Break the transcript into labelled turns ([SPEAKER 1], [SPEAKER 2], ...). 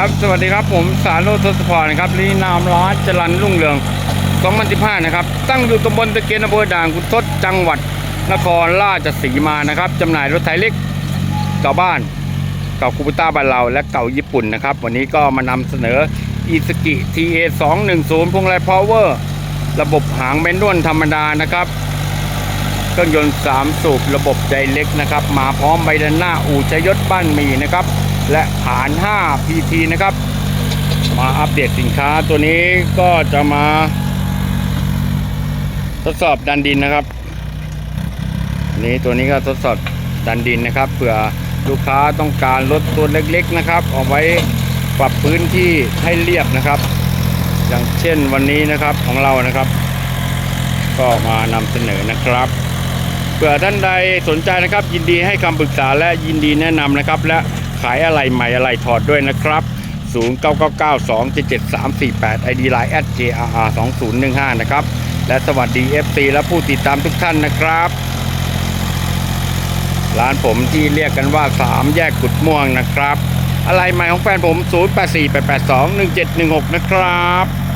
[SPEAKER 1] ครับ สวัสดีครับผมสารโรจน์ทศพรนครับนี่นามร้านจรันรุ่งเรือง2015นะครับ ตั้งอยู่ตำบลตะเกียนอำเภอด่านกุนทศจังหวัดนครราชสีมานะครับจำหน่ายรถไถเล็กเก่าบ้านเก่าคูปต้าบ้านเราและเก่าญี่ปุ่นนะครับ วันนี้ก็มานำเสนออีสกิ TA 210พวงไรพาวเวอร์ระบบหางแมนนวลธรรมดานะครับเครื่องยนต์ 3 สูบระบบใจเล็กนะครับ มาพร้อมใบด้านหน้าอู่ชยศบ้านมีนะครับ และฐาน 5 PT นะครับ มาอัปเดตสินค้าตัวนี้ก็จะมาทดสอบดันดินนะครับนี่ตัวนี้ก็ทดสอบดันดินนะครับเผื่อลูกค้าต้องการรถตัวเล็กๆนะครับ เอาไว้ปรับพื้นที่ให้เรียบนะครับ อย่างเช่นวันนี้นะครับของเรานะครับ ก็มานำเสนอนะครับเผื่อท่านใดสนใจนะครับ ยินดีให้คำปรึกษาและยินดีแนะนำนะครับและ ขายอะไรใหม่อะไรถอดด้วยนะครับ 0999277348 ID Line at JRR 2015 นะครับ และสวัสดี FC และผู้ติดตามทุกท่านนะครับ ร้านผมที่เรียกกันว่า 3 แยกกุดม่วงนะครับ อะไรใหม่ของแฟนผม 0848821716 นะครับ